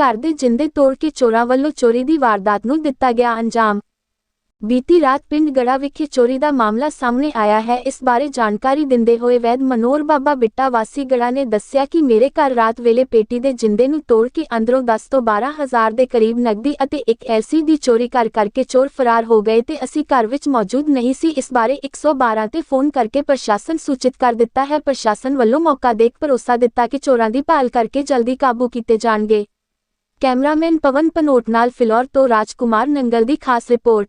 ਘਰ ਦੇ ਜਿੰਦੇ ਤੋੜ ਕੇ ਚੋਰਾਂ ਵੱਲੋਂ ਚੋਰੀ ਦੀ ਵਾਰਦਾਤ ਨੂੰ ਦਿੱਤਾ ਗਿਆ ਅੰਜਾਮ। ਬੀਤੀ ਰਾਤ ਪਿੰਡ ਗੜਾ ਵਿਖੇ ਚੋਰੀ ਦਾ ਮਾਮਲਾ ਸਾਹਮਣੇ ਆਇਆ ਹੈ। ਇਸ ਬਾਰੇ ਜਾਣਕਾਰੀ ਦਿੰਦੇ ਹੋਏ ਵੈਦ ਮਨੋਰ ਬਾਬਾ ਬਿੱਟਾ ਵਾਸੀ ਗੜਾ ਨੇ ਦੱਸਿਆ ਕਿ ਮੇਰੇ ਘਰ ਰਾਤ ਵੇਲੇ ਪੇਟੀ ਦੇ ਜਿੰਦੇ ਨੂੰ ਤੋੜ ਕੇ ਅੰਦਰੋਂ 10 ਤੋਂ 12 ਹਜ਼ਾਰ ਦੇ ਕਰੀਬ ਨਕਦੀ ਅਤੇ ਇੱਕ ਐਲਸੀ ਦੀ ਚੋਰੀ ਕਰ ਕਰਕੇ ਚੋਰ ਫਰਾਰ ਹੋ ਗਏ ਤੇ ਅਸੀਂ ਘਰ ਵਿੱਚ ਮੌਜੂਦ ਨਹੀਂ ਸੀ। ਇਸ ਬਾਰੇ 112 ਤੇ ਫੋਨ ਕਰਕੇ ਪ੍ਰਸ਼ਾਸਨ ਸੂਚਿਤ ਕਰ ਦਿੱਤਾ ਹੈ। ਪ੍ਰਸ਼ਾਸਨ ਵੱਲੋਂ ਮੌਕਾ ਦੇਖ ਭਰੋਸਾ ਦਿੱਤਾ ਕਿ ਚੋਰਾਂ ਦੀ ਭਾਲ ਕਰਕੇ ਜਲਦੀ ਕਾਬੂ ਕੀਤੇ ਜਾਣਗੇ। ਕੈਮਰਾਮੈਨ ਪਵਨ ਪਨੋਟ ਨਾਲ ਫਿਲੌਰ ਤੋਂ ਰਾਜਕੁਮਾਰ ਨੰਗਲ ਦੀ ਖਾਸ ਰਿਪੋਰਟ।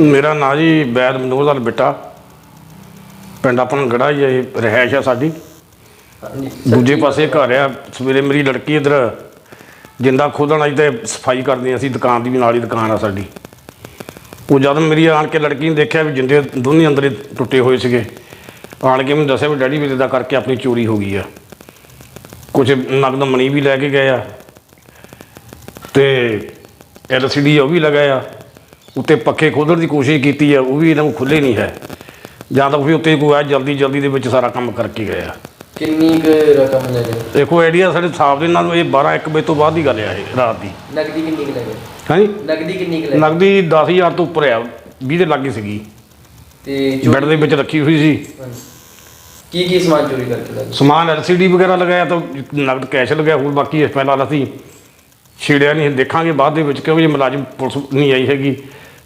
ਮੇਰਾ ਨਾਂ ਜੀ ਬੈਦ ਮਨੂਰ ਦਾ ਬਿੱਟਾ। ਪਿੰਡ ਆਪਣਾ ਗੜਾ ਹੀ ਹੈ, ਇਹ ਰਿਹਾਇਸ਼ ਹੈ ਸਾਡੀ। ਦੂਜੇ ਪਾਸੇ ਘਰ ਆ, ਸਵੇਰੇ ਮੇਰੀ ਲੜਕੀ ਇਧਰ ਜਿੰਦਾ ਖੋਦਣ ਆਈ ਤੇ ਸਫ਼ਾਈ ਕਰਦੀ ਅਸੀਂ, ਦੁਕਾਨ ਦੀ ਵੀ ਨਾਲ ਹੀ ਦੁਕਾਨ ਆ ਸਾਡੀ। ਉਹ ਜਦ ਮੇਰੀ ਆਣ ਕੇ ਲੜਕੀ ਨੇ ਦੇਖਿਆ ਵੀ ਜਿੰਦੇ ਦੋਨੇ ਅੰਦਰ ਟੁੱਟੇ ਹੋਏ ਸੀਗੇ, ਆਣ ਕੇ ਮੈਨੂੰ ਦੱਸਿਆ ਵੀ ਡੈਡੀ ਵੀ ਇਦਾਂ ਕਰਕੇ ਆਪਣੀ ਚੋਰੀ ਹੋ ਗਈ ਆ। ਕੁਝ ਨਗਦ ਮਨੀ ਵੀ ਲੈ ਕੇ ਗਏ ਆ ਤੇ ਐਲਸੀਡੀ ਉਹ ਵੀ ਲਗਾਇਆ ਉੱਤੇ ਪੱਖੇ ਖੋਲ੍ਹਣ ਦੀ ਕੋਸ਼ਿਸ਼ ਕੀਤੀ ਆ, ਉਹ ਵੀ ਇਹਨਾਂ ਨੂੰ ਖੁੱਲੇ ਨਹੀਂ ਹੈ। ਜਾਂ ਤਾਂ ਉਹ ਵੀ ਉੱਤੇ ਕੋਈ ਆ ਜਲਦੀ ਜਲਦੀ ਦੇ ਵਿੱਚ ਸਾਰਾ ਕੰਮ ਕਰਕੇ ਗਏ ਆ। ਕਿੰਨੀ ਕੁ ਰਕਮ ਲੈ ਗਏ? ਦੇਖੋ ਆਈਡੀਆ ਸਾਡੇ ਹਿਸਾਬ ਦੇ ਨਾਲ ਇਹ 12 1 ਵਜੇ ਤੋਂ ਬਾਅਦ ਦੀ ਗੱਲ ਆ ਇਹ ਰਾਤ ਦੀ। ਨਗਦੀ ਕਿੰਨੀ ਕੁ ਲੈ ਗਏ? ਹਾਂਜੀ ਨਗਦੀ ਕਿੰਨੀ ਕੁ ਲੈ ਗਏ? ਨਗਦੀ 10000 ਤੋਂ ਉੱਪਰ ਆ 20 ਦੇ ਲਾਗੇ ਸੀਗੀ। ਤੇ ਬੈੱਡ ਦੇ ਵਿੱਚ ਰੱਖੀ ਹੋਈ ਸੀ। ਕੀ ਕੀ ਸਮਾਨ ਚੋਰੀ ਕਰਕੇ ਲੈ ਗਏ? ਸਮਾਨ ਐਲਸੀਡੀ ਵਗੈਰਾ ਲਗਾਇਆ ਤਾਂ ਨਗਦ ਕੈਸ਼ ਲਗਾਇਆ ਹੋਰ ਬਾਕੀ ਇਸ ਪਹਿਲਾਂ ਅਸੀਂ ਛੇੜਿਆ ਨਹੀਂ ਦੇਖਾਂਗੇ ਬਾਅਦ ਦੇ ਵਿੱਚ ਕਿਉਂਕਿ ਮੁਲਾਜ਼ਮ ਪੁਲਿਸ ਨਹੀਂ ਆਈ ਹੈਗੀ।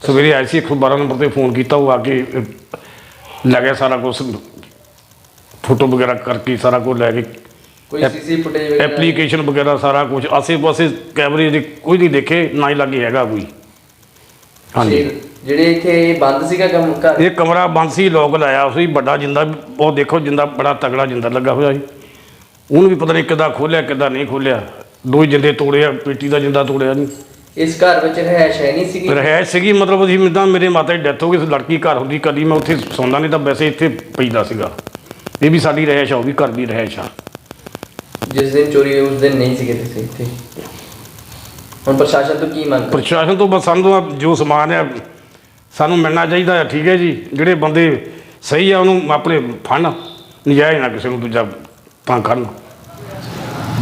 ਸਵੇਰੇ ਆਈ ਸੀ 112 ਨੰਬਰ ਤੇ ਫੋਨ ਕੀਤਾ ਉਹ ਆ ਕੇ ਲੱਗਿਆ ਸਾਰਾ ਕੁਝ ਫੋਟੋ ਵਗੈਰਾ ਕਰਕੇ ਸਾਰਾ ਕੁਝ ਲੈ ਕੇ ਕੋਈ ਸੀਸੀ ਫੁਟੇਜ ਐਪਲੀਕੇਸ਼ਨ ਵਗੈਰਾ ਸਾਰਾ ਕੁਝ। ਆਸੇ-ਪਾਸੇ ਕੈਮਰੇ ਦੇ ਕੋਈ ਨਹੀਂ ਦੇਖੇ ਨਾ ਹੀ ਲੱਗੇ ਹੈਗਾ ਕੋਈ। ਹਾਂਜੀ। ਜਿਹੜੇ ਇੱਥੇ ਬੰਦ ਸੀਗਾ ਕੰਮ ਇਹ ਕਮਰਾ ਬੰਦ ਸੀ ਲੋਕ ਲਾਇਆ ਸੀ ਵੱਡਾ ਜਿੰਦਾ ਉਹ ਦੇਖੋ ਜਿੰਦਾ ਬੜਾ ਤਗੜਾ ਜਿੰਦਾ ਲੱਗਾ ਹੋਇਆ ਸੀ। ਉਹਨੂੰ ਵੀ ਪਤਾ ਨਹੀਂ ਕਿਦਾਂ ਖੋਲਿਆ ਕਿਦਾਂ ਨਹੀਂ ਖੋਲਿਆ ਦੋ ਜਿੰਦੇ ਤੋੜਿਆ ਪੇਟੀ ਦਾ ਜਿੰਦਾ ਤੋੜਿਆ ਨਹੀਂ। ਇਸ ਘਰ ਵਿੱਚ ਰਹਿائش ਹੈ ਨਹੀਂ ਸੀਗੀ? ਰਹਿائش ਸੀਗੀ ਮਤਲਬ ਅਸੀਂ ਮਿੱਦਾਂ ਮੇਰੇ ਮਾਤਾ ਦੀ ਡੈਥ ਹੋ ਗਈ ਸੀ ਲੜਕੀ ਘਰ ਹੁੰਦੀ ਕਦੀ ਮੈਂ ਉੱਥੇ ਸੌਂਦਾ ਨਹੀਂ ਤਾਂ ਵੈਸੇ ਇੱਥੇ ਪੈਂਦਾ ਸੀਗਾ। ਇਹ ਵੀ ਸਾਡੀ ਰਹਿਸ਼ ਆ ਉਹ ਵੀ ਘਰ ਦੀ ਰਹਿਸ਼ ਆ। ਜਿਸ ਦਿਨ ਚੋਰੀ ਉਸ ਦਿਨ ਨਹੀਂ ਸੀਗੇ ਤੁਸੀਂ ਇੱਥੇ? ਹੁਣ ਪ੍ਰਸ਼ਾਸਨ ਤੋਂ ਕੀ ਮੰਗ ਪ੍ਰਸ਼ਾਸਨ ਤੋਂ ਬਸ ਸਾਨੂੰ ਜੋ ਸਮਾਨ ਹੈ ਸਾਨੂੰ ਮਿਲਣਾ ਚਾਹੀਦਾ ਆ ਠੀਕ ਹੈ ਜੀ। ਜਿਹੜੇ ਬੰਦੇ ਸਹੀ ਆ ਉਹਨੂੰ ਆਪਣੇ ਫੜਨ ਨਜਾਇਜ਼ ਨਾ ਕਿਸੇ ਨੂੰ ਦੂਜਾ ਤਾਂ ਕਰਨ।